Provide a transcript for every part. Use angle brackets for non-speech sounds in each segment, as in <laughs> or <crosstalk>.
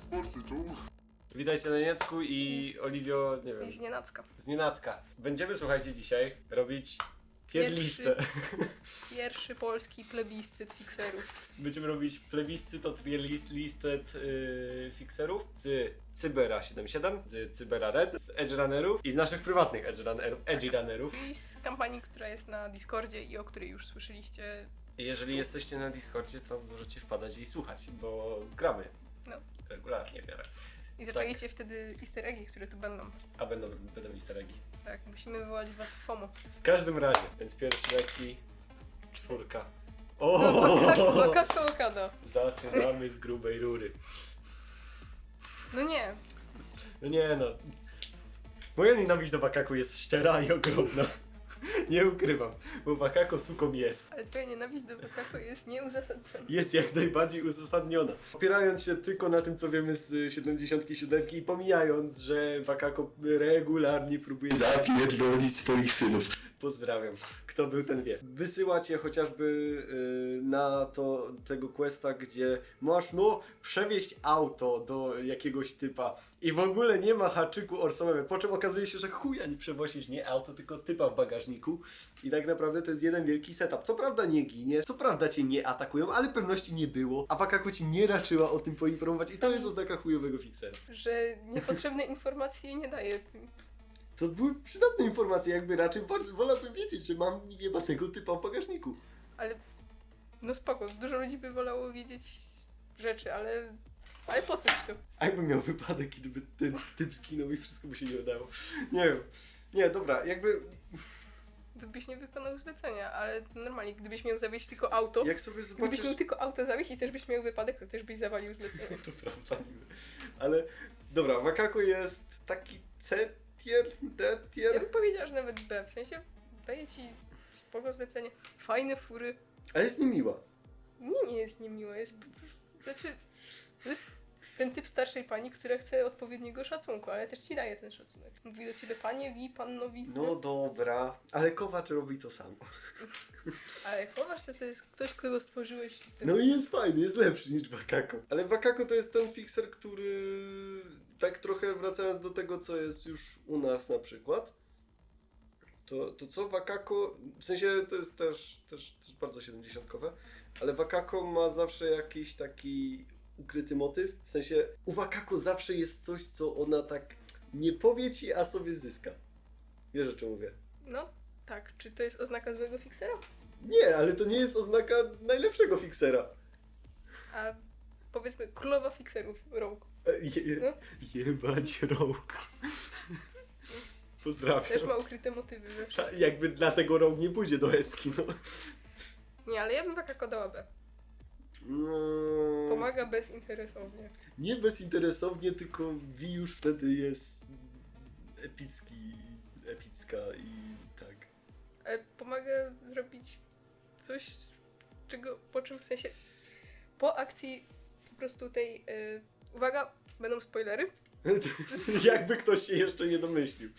z Polsyczą. Witajcie na Niecku i Oliwio, nie wiem, I znienacka. z Nienacka. Będziemy, słuchajcie, dzisiaj robić tier Pierwszy. listę. <laughs> Pierwszy polski plebiscyt fixerów. Będziemy robić plebiscyt od list, listę yy, fixerów z Cybera 77, z Cybera Red, z Edge Runnerów i z naszych prywatnych Edge, runnerów, edge Runnerów. I z kampanii, która jest na Discordzie i o której już słyszeliście. I jeżeli jesteście na Discordzie, to możecie wpadać i słuchać, bo gramy. Regularnie w miarę. I zaczęliście wtedy easter eggi, które tu będą. A będą, będą easter eggi. Tak, musimy wywołać was w FOMO. W każdym razie, więc pierwszy leci czwórka. No, O! wakacje Okada. Zaczynamy z grubej rury. No nie, No nie no. Moja nienawiść do Wakaku jest szczera i ogromna. Nie ukrywam, bo Wakako suką jest. ale twoja nienawiść do Wakako jest nieuzasadniona. Jest jak najbardziej uzasadniona. Opierając się tylko na tym, co wiemy z 77 i pomijając, że Wakako regularnie próbuje zapierdolić swoich synów. Pozdrawiam. Kto był, ten wie. Wysyłacie chociażby yy, na to tego questa, gdzie masz no przewieźć auto do jakiegoś typa i w ogóle nie ma haczyku Orsonowe, po czym okazuje się, że chuja nie przewozisz nie auto, tylko typa w bagażniku i tak naprawdę to jest jeden wielki setup. Co prawda nie ginie, co prawda cię nie atakują, ale pewności nie było, a Wakako ci nie raczyła o tym poinformować i to jest oznaka chujowego fixera. Że niepotrzebne informacje nie daje. To były przydatne informacje, jakby raczej wol- wolałbym wiedzieć, że mam jebanego typa w bagażniku. Ale no spoko, dużo ludzi by wolało wiedzieć rzeczy, ale. Ale po coś to? A jakbym miał wypadek, gdyby ten typ skinął i wszystko mu się nie udało. Nie wiem. Nie, dobra, jakby To byś nie wykonał zlecenia, ale normalnie, gdybyś miał zawieść tylko auto, jak sobie gdybyś zobaczysz... miał tylko auto zawieść i też byś miał wypadek, to też byś zawalił zlecenie. <laughs> To prawda niby. Ale dobra, Wakako jest taki C-tier, Ja D-tier. bym powiedziała, że nawet B, w sensie daje ci spoko zlecenie, fajne fury. Ale jest niemiła. Nie, nie jest niemiłe, jest znaczy, jest ten typ starszej pani, która chce odpowiedniego szacunku, ale też ci daje ten szacunek. Mówi do ciebie panie, wi, pannowi, No dobra, ale Kowacz robi to samo. ale chowasz to, to jest ktoś, kogo stworzyłeś. Ty... No i jest fajny, jest lepszy niż Wakako. Ale Wakako to jest ten fixer, który tak trochę wracając do tego, co jest już u nas na przykład, to, to co Wakako, w sensie to jest też, też, też bardzo 70-kowe, ale Wakako ma zawsze jakiś taki ukryty motyw, w sensie u Wakako zawsze jest coś, co ona tak nie powie ci, a sobie zyska. Wiesz o czym mówię? No, tak. Czy to jest oznaka złego fiksera? Nie, ale to nie jest oznaka najlepszego fixera. A powiedzmy królowa fikserów, Rogue. E, Je, No. jebać rąk. Pozdrawiam. Też ma ukryte motywy we Ta, wszystkim. jakby dlatego rąk nie pójdzie do Eski, no. Nie, ale ja bym Wakako dała B. no. Pomaga bezinteresownie. Nie bezinteresownie, tylko Vi już wtedy jest epicki, epicka i tak. Ale pomaga zrobić coś, czego, po czym w sensie po akcji po prostu tej, y, uwaga, będą spoilery, <laughs> Jakby ktoś się jeszcze nie domyślił.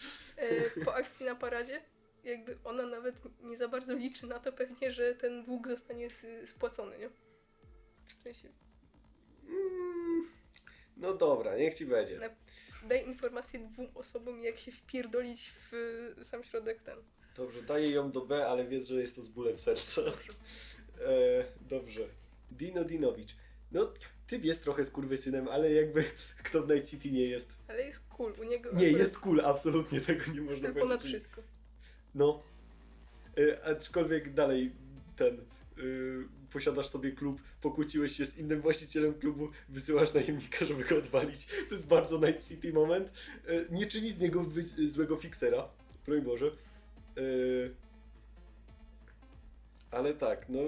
y, po akcji na paradzie jakby ona nawet nie za bardzo liczy na to pewnie, że ten dług zostanie s- spłacony, nie? Sensie, Mm, No dobra, niech ci będzie. na, daj informację dwóm osobom, jak się wpierdolić w y, sam środek ten. Dobrze, daję ją do B, ale wiedz, że jest to z bólem serca. <laughs> E, dobrze. Dino Dinowicz. No, typ jest trochę skurwysynem, ale jakby <laughs> kto w Night City nie jest. Ale jest cool, u niego Nie, jest cool, absolutnie tego nie można powiedzieć. ponad wszystko. No. E, aczkolwiek dalej ten. e, posiadasz sobie klub, pokłóciłeś się z innym właścicielem klubu, wysyłasz najemnika, żeby go odwalić. To jest bardzo Night City moment. E, nie czyni z niego złego fiksera. Broń Boże. E, ale tak, no.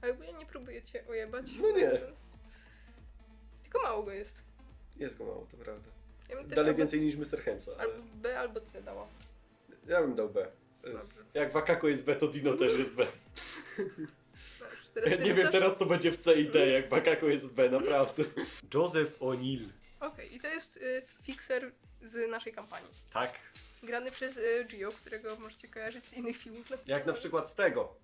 Ale bo ja nie próbuję cię ojebać. No nie. Tylko mało go jest. Jest go mało, to prawda. Ja Dalej albo, więcej niż Mr. Hensa, ale albo B, albo C dała. ja bym dał B. Dobrze. Jak Wakako jest B, to Dino też jest B. Teraz Ja nie wiem rzucasz? teraz co będzie w C i D, jak Wakako jest w B, naprawdę. Joseph O'Neill. Okej, i to jest y, fixer z naszej kampanii. Tak. Grany przez y, Gio, którego możecie kojarzyć z innych filmów. Na <laughs> Jak na przykład z tego.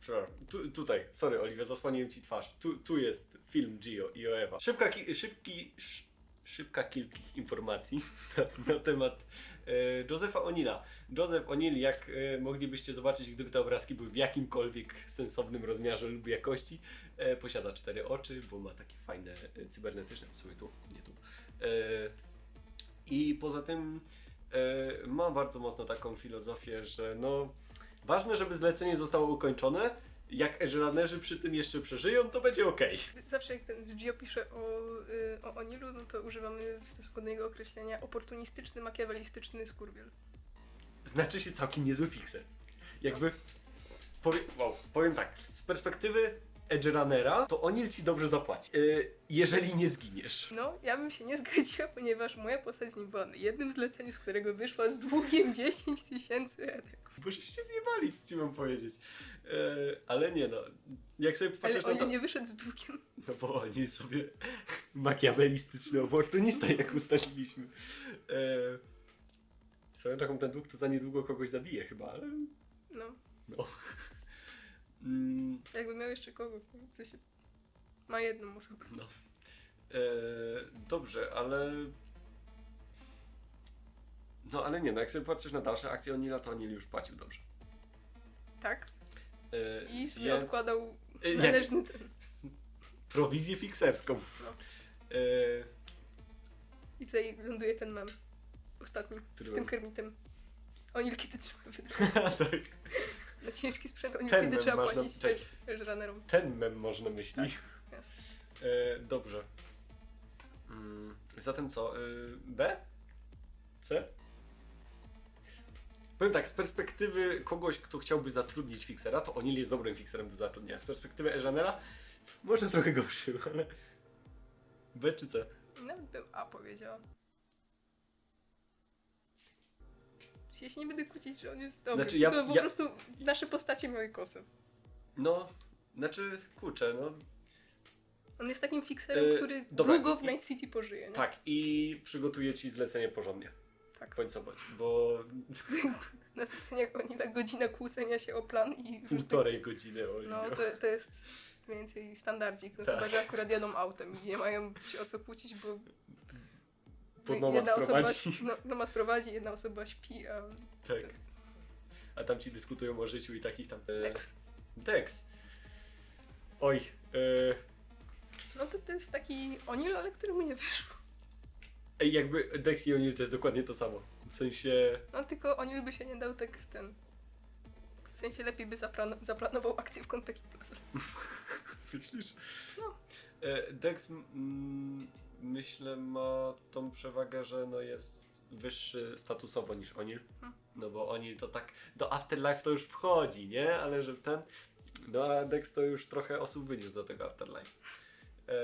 Przepraszam, tu, tutaj, sorry Oliwia, zasłoniłem ci twarz. Tu, tu jest film Gio i Oewa. Szybka, ki, szybki, sz, szybka kilka informacji na, <laughs> na temat e, Josefa O'Neilla. Joseph O'Neill, jak e, moglibyście zobaczyć, gdyby te obrazki były w jakimkolwiek sensownym rozmiarze lub jakości, e, posiada cztery oczy, bo ma takie fajne e, cybernetyczne, w sumie tu, nie tu. E, I poza tym e, ma bardzo mocno taką filozofię, że no ważne, żeby zlecenie zostało ukończone. Jak Edgeranerzy przy tym jeszcze przeżyją, to będzie ok. Zawsze jak ten z Gio pisze o, y, o Onilu, no to używamy w stosunku do jego określenia oportunistyczny, makiawelistyczny skurwiel. Znaczy się całkiem niezły fixer. Jakby. Powie, wow, powiem tak, z perspektywy Edgeranera, to Onil ci dobrze zapłaci. Yy, jeżeli nie zginiesz. No, ja bym się nie zgodziła, ponieważ moja postać z nim była na jednym zleceniu, z którego wyszła z długiem <laughs> 10 tysięcy edeków. Bo żeście zjebali, co ci mam powiedzieć. Yy, ale nie no. Jak sobie Ale popatrzysz na on to. nie wyszedł z długiem. No bo oni sobie <laughs> makiawelistyczny oportunista, jak ustaliliśmy. Eee, swoją drogą ten dług to za niedługo kogoś zabije chyba, ale No, no. Mm, jakby miał jeszcze kogo, w sensie ma jedną osobę. no. Eee, dobrze, ale... No ale nie, no jak sobie patrzysz na dalsze akcje Onila, to Onil już płacił dobrze. Tak. Eee, I sobie więc- odkładał E, nie. należny ten. Prowizję fikserską. No. Eee, I tutaj ląduje ten mem. Ostatni. Który z tym mem? kermitem. Onil kiedy trzeba wydać <laughs> tak. Na ciężki sprzęt, onil Ten kiedy mem trzeba masz na- płacić też runnerom. Ten mem można myśleć. Jasne. E, dobrze. Mm, zatem co? E, B? C? Powiem tak, z perspektywy kogoś, kto chciałby zatrudnić fiksera, to O'Neill jest dobrym fikserem do zatrudnienia. Z perspektywy Ejanera, może trochę gorszym, ale... B czy C? Nawet bym A powiedziała. Ja się nie będę kłócić, że on jest dobry, Znaczy, ja- tylko po ja- prostu nasze postacie miały kosę. No, znaczy, kurczę, no On jest takim fikserem, Yy, który dobra, długo w Night City pożyje, nie? tak. I przygotuję ci zlecenie porządnie. Tak. Bądź co bądź, bo <laughs> Na zleceniach Onila godzina kłócenia się o plan i... półtorej godziny, o No, to, to jest mniej więcej standardzik, no Tak. chyba, że akurat jadą autem i nie mają się o co kłócić, bo Bo jedna nomad osoba, prowadzi. no, <laughs> nomad prowadzi, jedna osoba śpi, a Tak. A tam ci dyskutują o życiu i takich tam... E, Dex. Dex. Oj. E, No to to jest taki Onil, ale któremu nie wyszło. ej, jakby Dex i O'Neill to jest dokładnie to samo. W sensie... No tylko Onil by się nie dał tak ten... W sensie lepiej by zaplan- zaplanował akcję w Kentucky Plaza. <laughs> Myślisz? No. E, Dex mm, myślę ma tą przewagę, że no jest wyższy statusowo niż O'Neill. Hmm. No bo O'Neill to tak do Afterlife to już wchodzi, nie? Ale że ten... No a Dex to już trochę osób wyniósł do tego Afterlife. E,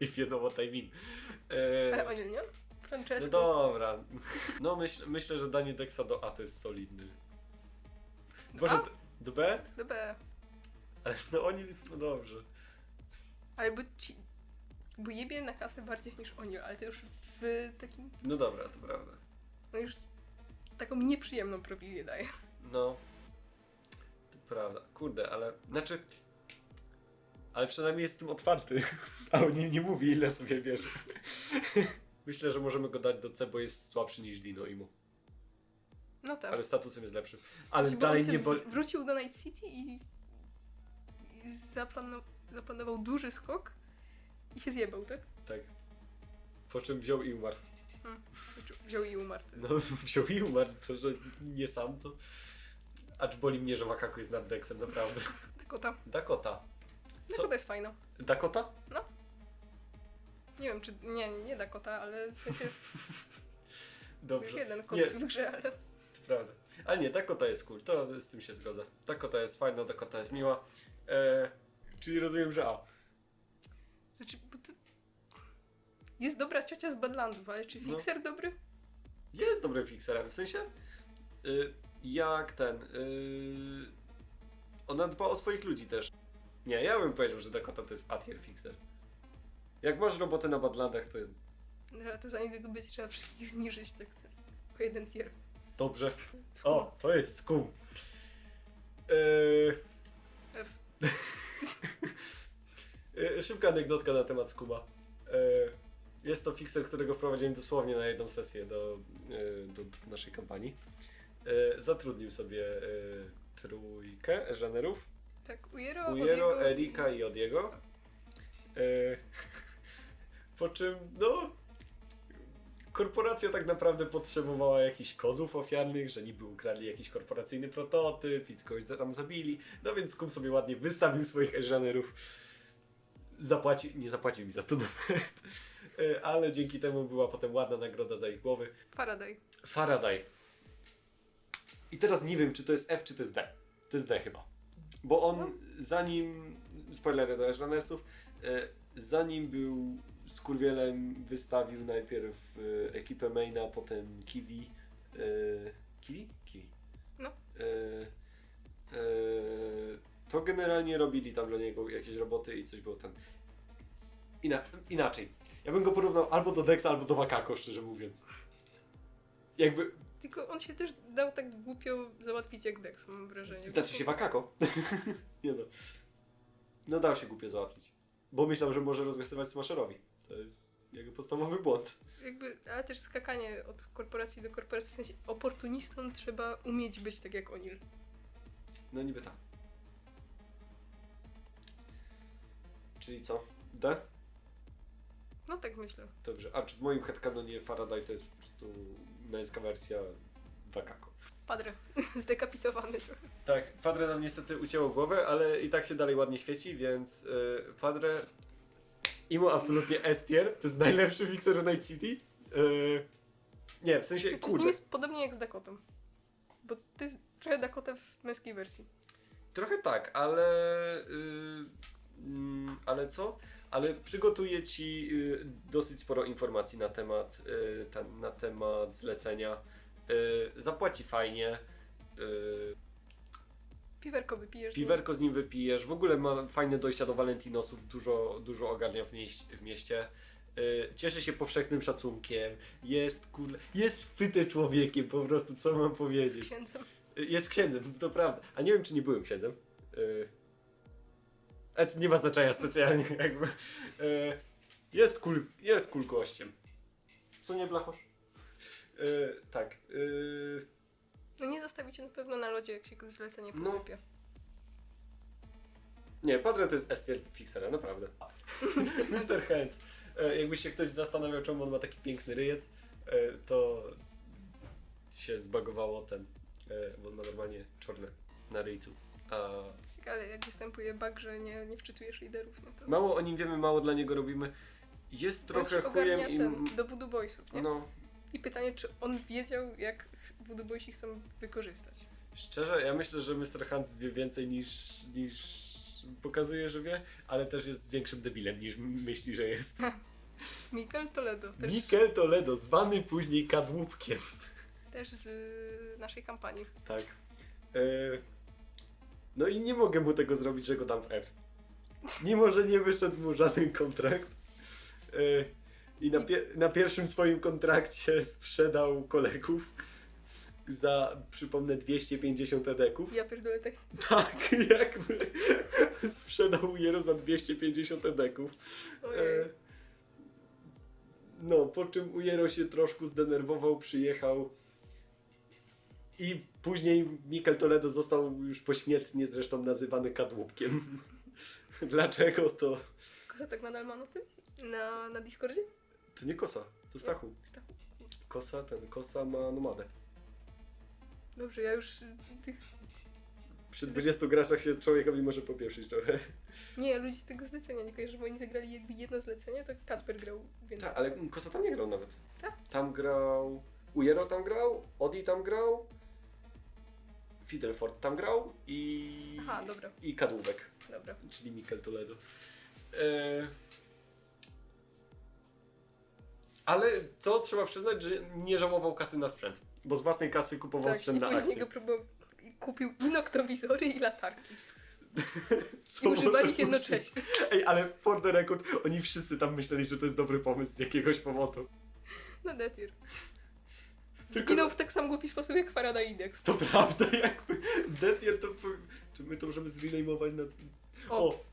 if you know what I mean. E, Ale Onil nie? Francesco. No dobra. No myśl, myślę, że danie Dexa do A to jest solidny. Może A? do B? Do B. Ale <laughs> no oni, no dobrze. Ale bo ci... Bo jebie na kasę bardziej niż Onil, ale to już w takim... No dobra, to prawda. No już taką nieprzyjemną prowizję daje. No. To prawda. Kurde, ale znaczy. Ale przynajmniej jest z tym otwarty. <laughs> A o nim nie mówi, ile sobie bierze. <laughs> Myślę, że możemy go dać do C, bo jest słabszy niż Dino i mu. No tak. Ale statusem jest lepszy. Ale Bo on dalej sobie nie boli. wr- Wrócił do Night City i, i zaplano- zaplanował duży skok i się zjebał, tak? Tak. Po czym wziął i umarł. Znaczy, Wziął i umarł. No, <laughs> wziął i umarł, to że nie sam to. Acz boli mnie, że Wakako jest nad Dexem, naprawdę. <laughs> Dakota. Dakota. Co? Dakota jest fajna. Dakota? Nie wiem, czy... Nie, nie Dakota, ale w sensie <laughs> już Dobrze. jeden kot w grze, ale... to prawda. Ale nie, Dakota jest cool, to z tym się zgodzę. Dakota jest fajna, Dakota jest miła. E, czyli rozumiem, że A. Znaczy, bo to... Jest dobra ciocia z Badlandów, ale czy No. Fixer dobry? Jest dobrym fixerem, w sensie y, jak ten. Y, ona dba o swoich ludzi też. Nie, ja bym powiedział, że Dakota to jest A-tier fixer. Jak masz robotę na Badlandach, to No, ale to za niego będzie trzeba wszystkich zniżyć, tak ten. O jeden tier. dobrze. Skum. O, to jest skum. Yy, E, Szybka anegdotka na temat Skuma. E, Jest to fixer, którego wprowadziłem dosłownie na jedną sesję do, e, do naszej kampanii. E, Zatrudnił sobie trójkę żanerów. Tak, Ujero, Ujero, Odiego Erika i Odiego. <laughs> Po czym, no, korporacja tak naprawdę potrzebowała jakichś kozów ofiarnych, że niby ukradli jakiś korporacyjny prototyp i kogoś tam zabili. No więc Kum sobie ładnie wystawił swoich żanerów. Zapłacił, nie zapłacił mi za to nawet. E, Ale dzięki temu była potem ładna nagroda za ich głowy. Faraday. Faraday. I teraz nie wiem, czy to jest F, czy to jest D. To jest D chyba. Bo on No. zanim, spoilery do Runnersów, e, zanim był skurwielem, wystawił najpierw e, ekipę maina, potem Kiwi. Kiwi? Kiwi. No. E, e, to generalnie robili tam dla niego jakieś roboty i coś było tam. Ina inaczej. Ja bym go porównał albo do Dexa, albo do Wakako, szczerze mówiąc. Jakby, Tylko on się też dał tak głupio załatwić jak Dex, mam wrażenie. Znaczy się Wakako. <laughs> nie no. No dał się głupio załatwić. Bo myślał, że może rozgasywać Smasherowi. To jest jego podstawowy błąd. Jakby, ale też skakanie od korporacji do korporacji, w sensie oportunistą trzeba umieć być tak jak Onil. No niby tak. Czyli co? D? No tak myślę. Dobrze. A czy w moim headcanonie Faraday to jest po prostu męska wersja Wakako? Padre, <laughs> zdekapitowany. Tak, Padre nam niestety ucięło głowę, ale i tak się dalej ładnie świeci, więc yy, Padre Imo absolutnie S tier, to jest najlepszy fixer Night City. Yy, nie, w sensie, Czy z nim kurde, jest podobnie jak z Dakotą? Bo to jest trochę Dakota w męskiej wersji. trochę tak, ale yy, mm, ale co? Ale przygotuję Ci yy, dosyć sporo informacji na temat, ta, na temat zlecenia. Yy, zapłaci fajnie. Piwerko wypijesz. Piwerko z nim wypijesz, w ogóle ma fajne dojścia do Valentinosów, dużo, dużo ogarnia w mieście. W mieście. Yy, cieszy się powszechnym szacunkiem, jest kurde, jest wpyte człowiekiem, po prostu, co mam powiedzieć. księdzem. Yy, jest księdzem, to prawda. A nie wiem, czy nie byłem księdzem. Yy, ale to nie ma znaczenia specjalnie, <laughs> jakby. Yy, jest cool, jest cool gościem. Co nie, Blachosz? Yy, tak. Yy, No nie zostawicie na pewno na lodzie, jak się zlecenie No. posypie. Nie, Padre to jest Estier Fixera, naprawdę. <laughs> Mr. Hands. E, jakby się ktoś zastanawiał, czemu on ma taki piękny ryjec, e, to się zbagowało ten, e, bo on ma normalnie czarne na ryjcu. A Tak, Ale jak występuje bug, że nie, nie wczytujesz liderów, no to... mało o nim wiemy, mało dla niego robimy. Jest On trochę chujem i... ten, do Voodoo Boysów, nie? No, I pytanie, czy on wiedział, jak Voodoo Boysi chcą wykorzystać. szczerze, ja myślę, że Mr. Hands wie więcej niż, niż pokazuje, że wie, ale też jest większym debilem niż myśli, że jest. <laughs> Mikel Toledo, też, Mikel Toledo, zwany później kadłubkiem. też z y, naszej kampanii. Tak. E, no i nie mogę mu tego zrobić, że go dam w F. Mimo, że nie wyszedł mu żaden kontrakt. E, I na, na pierwszym swoim kontrakcie sprzedał kolegów za, przypomnę, 250 edeków. Ja pierdolę tak... Tak, <laughs> jakby sprzedał Jero za 250 edeków. E, No, po czym Ujero się troszkę zdenerwował, przyjechał i później Mikel Toledo został już pośmiertnie zresztą nazywany kadłubkiem. <laughs> Dlaczego to? Kosa tak nadal ma na tym? Na, na Discordzie? To nie Kosa, to Stachu. Stachu. Kosa, ten Kosa ma nomadę. Dobrze, ja już tych... Przy 20 graczach się człowiekowi może popieprzyć trochę. Nie, ludzi z tego zlecenia nie kojarzę, bo oni zagrali jakby jedno zlecenie, to Kacper grał więcej. Tak, ale Kosa tam nie grał nawet. Tak? Tam grał... Ujero tam grał, Odi tam grał, Fidelford tam grał i... Aha, dobra, I kadłubek. dobra. czyli Mikel Toledo. E... Ale to trzeba przyznać, że nie żałował kasy na sprzęt, bo z własnej kasy kupował Tak, sprzęt i na później akcję. go próbował... i Kupił i noktowizory i latarki. <laughs> Co I używali może ich jednocześnie. Ej, ale for the record, oni wszyscy tam myśleli, że to jest dobry pomysł z jakiegoś powodu. No Detier. Tylko Ginął w tak sam głupi sposób jak Faraday Index. to prawda, <laughs> jakby Detier to... Czy my to możemy zrenajmować na... O. O!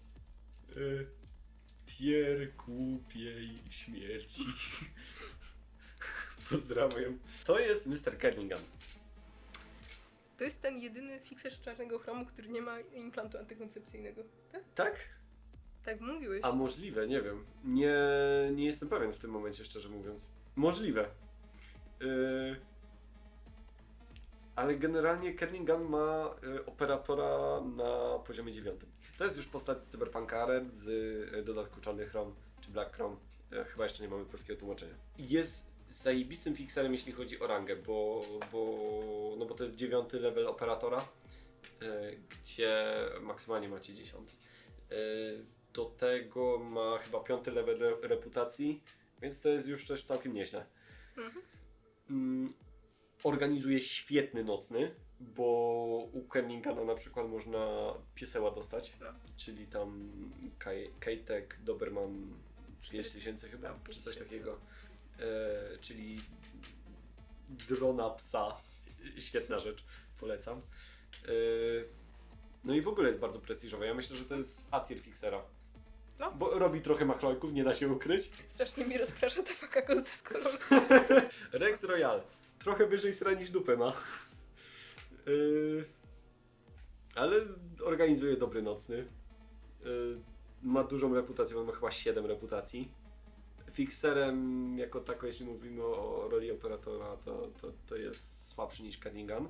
Y, tier głupiej śmierci. <laughs> Pozdrawiam. To jest Mr. Cunningham. To jest ten jedyny fixer z czarnego chromu, który nie ma implantu antykoncepcyjnego. Tak? Tak? Tak mówiłeś. A możliwe, nie wiem. Nie, nie jestem pewien w tym momencie, szczerze mówiąc. Możliwe. Yy, ale generalnie Cunningham ma y, operatora na poziomie 9. To jest już postać z Cyberpunka Red z y, dodatku Czarny Chrome czy Black Chrome. Y, chyba jeszcze nie mamy polskiego tłumaczenia. Jest zajebistym fixerem, jeśli chodzi o rangę, bo, bo, no bo to jest dziewiąty level operatora, gdzie maksymalnie macie dziesiąty. Do tego ma chyba piąty level re reputacji, więc to jest już też całkiem nieźle. Mhm. Organizuje świetny nocny, bo u Kerningana na przykład można pieseła dostać, No. czyli tam Kaj- Kejtek, Doberman 5000 chyba, Tam czy coś 5000, takiego. E, czyli drona psa. Świetna rzecz, polecam. E, no i w ogóle jest bardzo prestiżowe. Ja myślę, że to jest Atier Fixera. No. Bo robi trochę machlojków, nie da się ukryć. Strasznie mi rozprasza ta fakako z dyskolą. <laughs> Rex Royal. Trochę wyżej sra niż dupę ma. Yy, <laughs> ale organizuje dobry nocny. Yy, ma dużą reputację, on ma chyba 7 reputacji. Fixerem jako tako, jeśli mówimy o roli operatora, to, to, to jest słabszy niż Cunningham.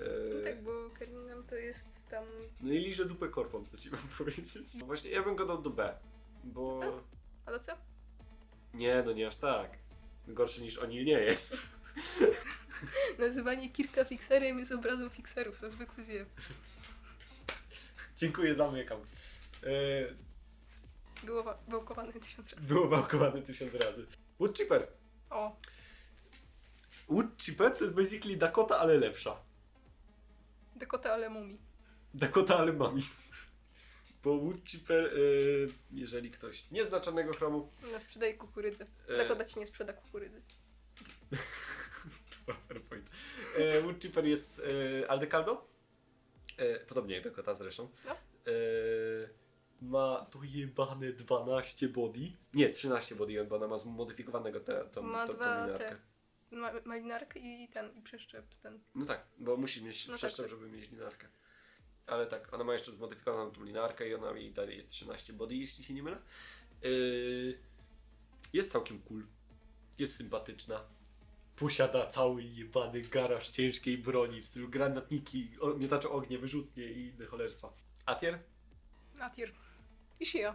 No tak, bo Kerningham to jest tam... no i liże dupę korpą, co ci mam <laughs> powiedzieć. No właśnie, ja bym go dał do B, bo... A to co? Nie, no nie aż tak. Gorszy niż Onil nie jest. <laughs> <laughs> Nazywanie Kirka fixerem jest obrazą fixerów, to zwykły zjew. Dziękuję, zamykam. E, Było wa- wałkowane tysiąc razy. było wałkowane tysiąc razy. Woodchipper. O, Woodchipper to jest basically Dakota, ale lepsza. Dakota ale mumi. Dakota, ale mami. <laughs> Bo Woodchipper, e, jeżeli ktoś nie zna czarnego chromu, Ona sprzedaje kukurydzę. E. Dakota ci nie sprzeda kukurydzy. <laughs> PowerPoint. E, Woodchipper jest e, Aldecaldo. E, podobnie jak Dakota zresztą. No. E, ma dojebane 12 body. Nie, 13 body, bo ona ma zmodyfikowanego te, tą, Ma tą, dwa te. Ma, malinarkę i ten, i przeszczep ten. No tak, bo musi mieć No tak, przeszczep, tak. żeby mieć linarkę. Ale tak, ona ma jeszcze zmodyfikowaną tą linarkę i ona mi daje 13 body, jeśli się nie mylę. Yy, jest całkiem cool. Jest sympatyczna. Posiada cały jebany garaż ciężkiej broni w stylu granatniki, o- miotacze ognia, wyrzutnie i inne cholerstwa. Atier? Atir. I Shia.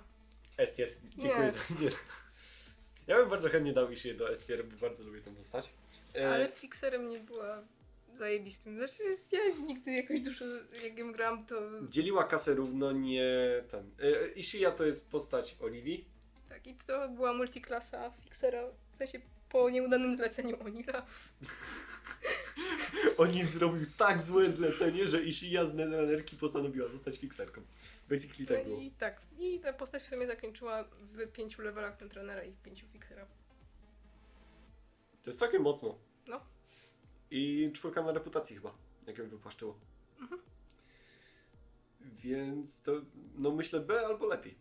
Estier. Dziękuję Nie. za nie. Ja bym bardzo chętnie dał Ishię do Estier, bo bardzo lubię tą postać. E, Ale fixerem nie była zajebistym. Znaczy, ja nigdy jakoś dużo, jak ją grałam, to Dzieliła kasę równo, nie ten. E, Ishia to jest postać Oliwii. tak. I to była multiklasa fixera, w sensie po nieudanym zleceniu Onira. <laughs> Onin zrobił tak złe zlecenie, że Ishia z Netrunnerki postanowiła zostać fixerką. Basically tak było. No I tak. I ta postać w sumie zakończyła w pięciu levelach Netrunnera i w pięciu fixera. To jest całkiem mocno. No. I czwórka na reputacji chyba, jak ją wypłaszczyło. Mhm. Więc to, no myślę B albo lepiej.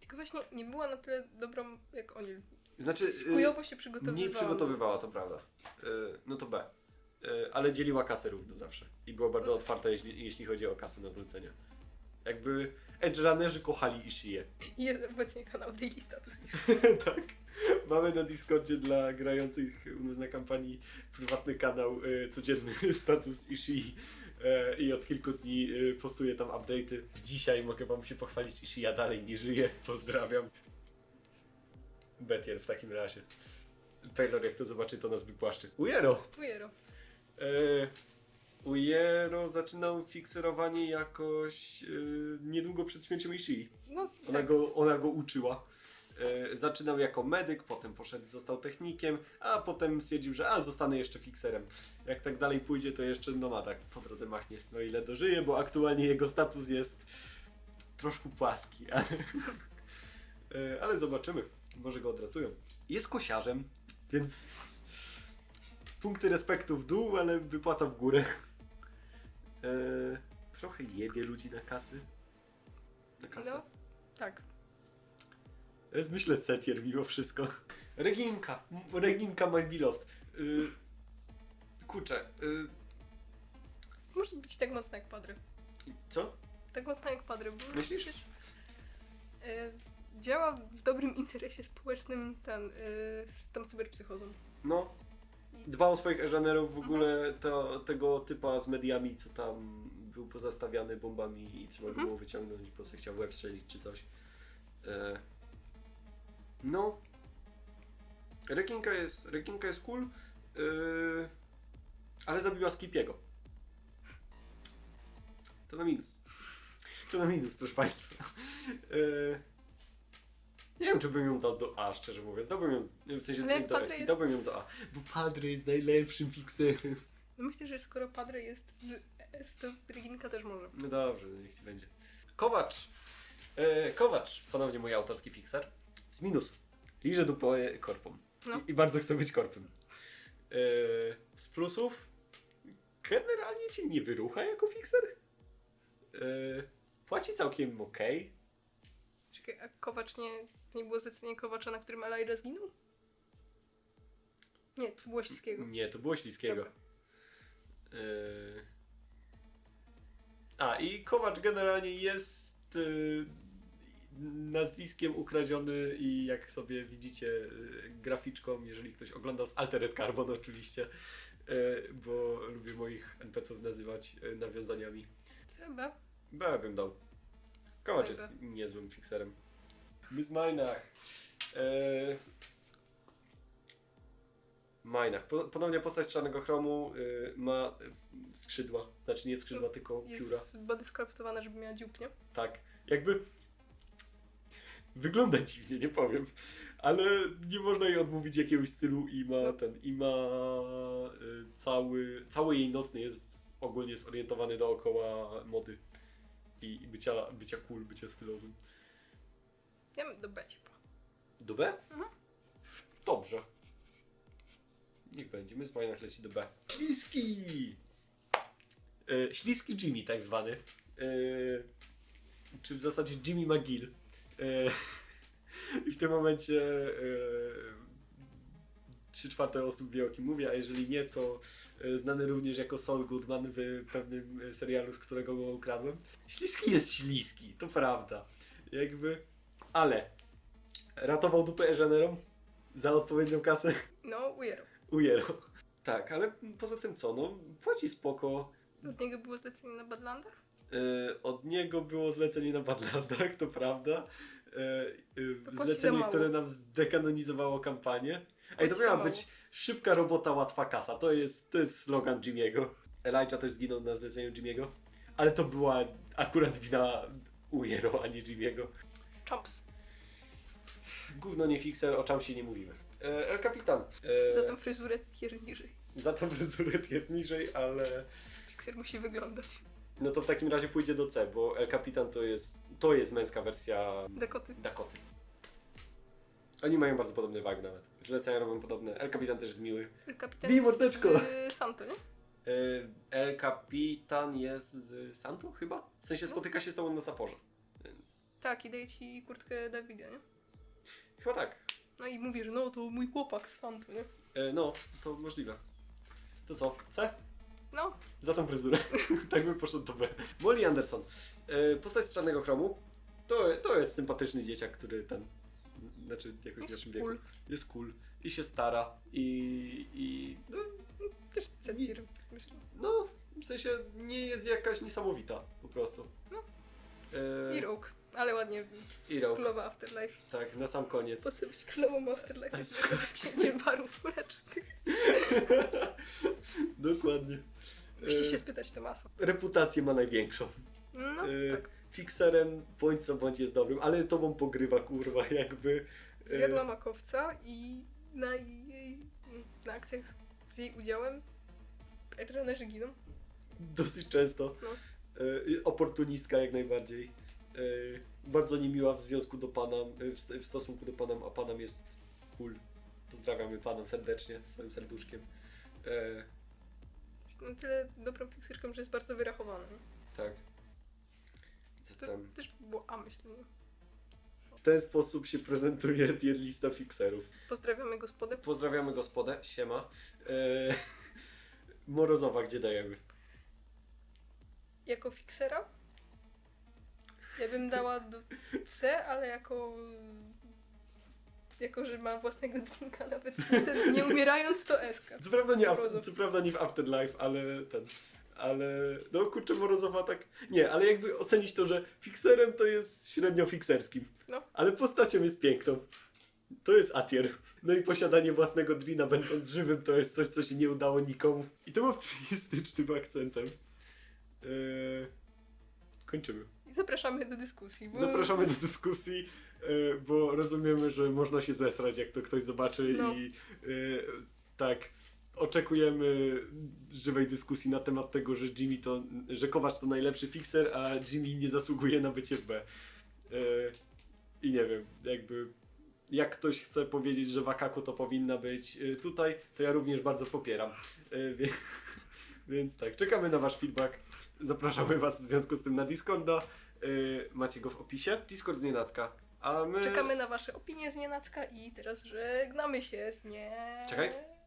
Tylko właśnie nie była na tyle dobrą jak Onil. Znaczy, y, Chujowo się przygotowywała. nie przygotowywała, to prawda. Y, No to B. Y, Ale dzieliła kasę równo zawsze. I była bardzo otwarta, jeśli, jeśli chodzi o kasę na zlecenia. Jakby Edge Runnerzy kochali Ishię. I jest obecnie kanał Daily Status. <laughs> tak. Mamy na Discordzie dla grających u nas na kampanii prywatny kanał y, codzienny <laughs> status Ishii e, i od kilku dni y, postuję tam update'y. Dzisiaj mogę wam się pochwalić, Ishia dalej nie żyje. Pozdrawiam. Betier w takim razie. Taylor jak to zobaczy, to nas wypłaszczy. Ujero! Ujero. E, Ujero zaczynał fikserowanie jakoś e, niedługo przed śmiercią Ishii. No Ona, tak. go, ona go uczyła. E, zaczynał jako medyk, potem poszedł, został technikiem, a potem stwierdził, że a, zostanę jeszcze fikserem. Jak tak dalej pójdzie, to jeszcze no ma tak po drodze machnie, no ile dożyje, bo aktualnie jego status jest troszkę płaski, ale, <laughs> e, ale zobaczymy. Może go odratują. Jest kosiarzem, więc punkty respektu w dół, ale wypłata w górę. E, trochę jebie ludzi na kasy. Na kasę. No, tak. Jest myślę Cetier mimo wszystko. Reginka, Reginka My Beloved. Yy, kurczę, yy, Może być tak mocno jak Padre. co? Tak mocno jak Padre, bo Myślisz? przecież, e, działa w dobrym interesie społecznym ten, e, z tą cyberpsychozą. No, dba o swoich eżanerów w ogóle to, tego typa z mediami, co tam był pozastawiany bombami i trzeba go Mhm. było wyciągnąć, bo sobie chciał w łeb strzelić czy coś. E, no. Reginka jest, Reginka jest cool, yy, ale zabiła Skipiego. To na minus. To na minus, proszę Państwa. Yy, nie wiem, czy bym ją dał do A, szczerze mówiąc. Dałbym ją, w sensie Ale do Padre jest- dałbym ją do A. Bo Padre jest najlepszym fixerem. no myślę, że skoro Padre jest w S, to Reginka też może. No dobrze, niech ci będzie. Kowacz. E, Kowacz, ponownie mój autorski fixer. Z minusów. Liże dupę korpom. No. I, I bardzo chcę być korpem. E, z plusów. Generalnie cię nie wyrucha jako fixer. E, płaci całkiem ok. Czekaj, a Kowacz nie, nie było zlecenie Kowacza, na którym Elijah zginął? Nie, to było Śliskiego. Nie, to było śliskiego. Dobra. E, a i Kowacz generalnie jest e, nazwiskiem ukradziony i jak sobie widzicie e, graficzką, jeżeli ktoś oglądał z Altered Carbon oczywiście, bo lubię moich NPC-ów nazywać nawiązaniami. CB? B bym dał. Kowacz jest niezłym fixerem. Minach. E... Minach. Po, ponownie postać czarnego chromu y, ma skrzydła. Znaczy nie skrzydła, tylko pióra. Jest body sculptowana, żeby miała dziób, nie? Tak. Jakby wygląda dziwnie, nie powiem. Ale nie można jej odmówić jakiegoś stylu i ma ten, i ma y, cały, cały jej nocny jest ogólnie zorientowany dookoła mody. I, i bycia, bycia cool, bycia stylowym. Ja B ciepła. Do B? Mhm. Dobrze. Niech będzie. My z Majnach leci do B. Śliski! E, śliski Jimmy tak zwany. E, czy w zasadzie Jimmy McGill. E, <laughs> I w tym momencie e, trzy czwarte osób wie o kim mówię, a jeżeli nie, to e, znany również jako Saul Goodman w pewnym serialu, z którego go ukradłem. Śliski jest śliski, to prawda. Jakby, ale ratował dupę Eżanerom za odpowiednią kasę No, ujero. ujero. Tak, ale poza tym co, no płaci spoko. Od niego było zlecenie na Badlandach? E, od niego było zlecenie na Badlandach, to prawda. To płaci za zlecenie, które nam zdekanonizowało kampanię. Ej, to miała być szybka robota, łatwa kasa. To jest, to jest slogan Jimmy'ego. Elijah też zginął na zleceniu Jimmy'ego. Ale to była akurat wina Ujero, a nie Jimmy'ego. Chomps. Gówno nie fixer, o czym się nie mówimy. E, El Capitan. E, Za tą fryzurę tier niżej. za tą fryzurę tier niżej, ale Fixer musi wyglądać. no to w takim razie pójdzie do C, bo El Capitan to jest, to jest męska wersja Dekoty. Dakoty. Oni mają bardzo podobny wag nawet. Zlecenia robią podobne. El Capitan też jest miły. Kapitan Bij mordeczko. z Santo, nie? E, El Capitan jest z Santo chyba? W sensie No. spotyka się z tobą na saporze. Tak, i daje ci kurtkę Davida, nie? chyba tak. No i mówi, że no to mój chłopak z Santo, nie? E, no, to możliwe. To co? C? No, Za tą fryzurę. <laughs> tak by poszedł do B. Molly Anderson. E, postać z czarnego chromu. To, to jest sympatyczny dzieciak, który ten. Znaczy, jakoś w jest naszym wieku. cool. Jest cool. I się stara. I. i no, Też C-tier, myślę. no, w sensie nie jest jakaś niesamowita. Po prostu. No. E, I Rogue. Ale ładnie. I. Królowa Afterlife. Tak, na sam koniec. Po co być królową Afterlife? Jak będę Księciem barów mlecznych. <laughs> Dokładnie. Musicie się E, spytać Tomaso. reputację ma największą. No, E, tak. Fixerem bądź co bądź jest dobrym, ale tobą pogrywa kurwa jakby. e, Zjadła makowca i na jej na akcjach z jej udziałem trenerzy giną. Dosyć często. No. E, oportunistka jak najbardziej. E, bardzo niemiła w związku do Panam, e, w, stosunku do Panam, a Panam jest cool. Pozdrawiamy Panam serdecznie, całym serduszkiem. E, Jest na tyle dobrą piłkarką, że jest bardzo wyrachowana. nie? Tak. To Zatem też było A, myślę. w ten sposób się prezentuje lista fixerów. Pozdrawiamy gospodę. Pozdrawiamy gospodę, siema. <laughs> Morozowa, gdzie dajemy? Jako fiksera? Ja bym dała C, ale jako... Jako, że ma własnego drinka nawet nie, <laughs> nie umierając, to SK. Co prawda, nie, Morozow. co prawda nie w Afterlife, ale ten. Ale no kurczę, Morozowa tak. Nie, ale jakby ocenić to, że fixerem to jest średnio fikserskim. No. Ale postacią jest piękną. To jest Atier. No i posiadanie własnego drina będąc żywym to jest coś, co się nie udało nikomu. I to ma <laughs> optymistycznym akcentem. Eee, kończymy. I zapraszamy do dyskusji. Bo... Zapraszamy do dyskusji, e, bo rozumiemy, że można się zesrać, jak to ktoś zobaczy No. i e, tak. Oczekujemy żywej dyskusji na temat tego, że Jimmy to, że Kowacz to najlepszy fixer, a Jimmy nie zasługuje na bycie w B. E, I nie wiem, jakby jak ktoś chce powiedzieć, że Wakaku to powinna być tutaj, to ja również bardzo popieram. <laughs> Więc tak, czekamy na wasz feedback. Zapraszamy was w związku z tym na Discorda. Yy, macie go w opisie. Discord z Nienacka. A my... Czekamy na wasze opinie z nienacka i teraz żegnamy się z nie... Czekaj.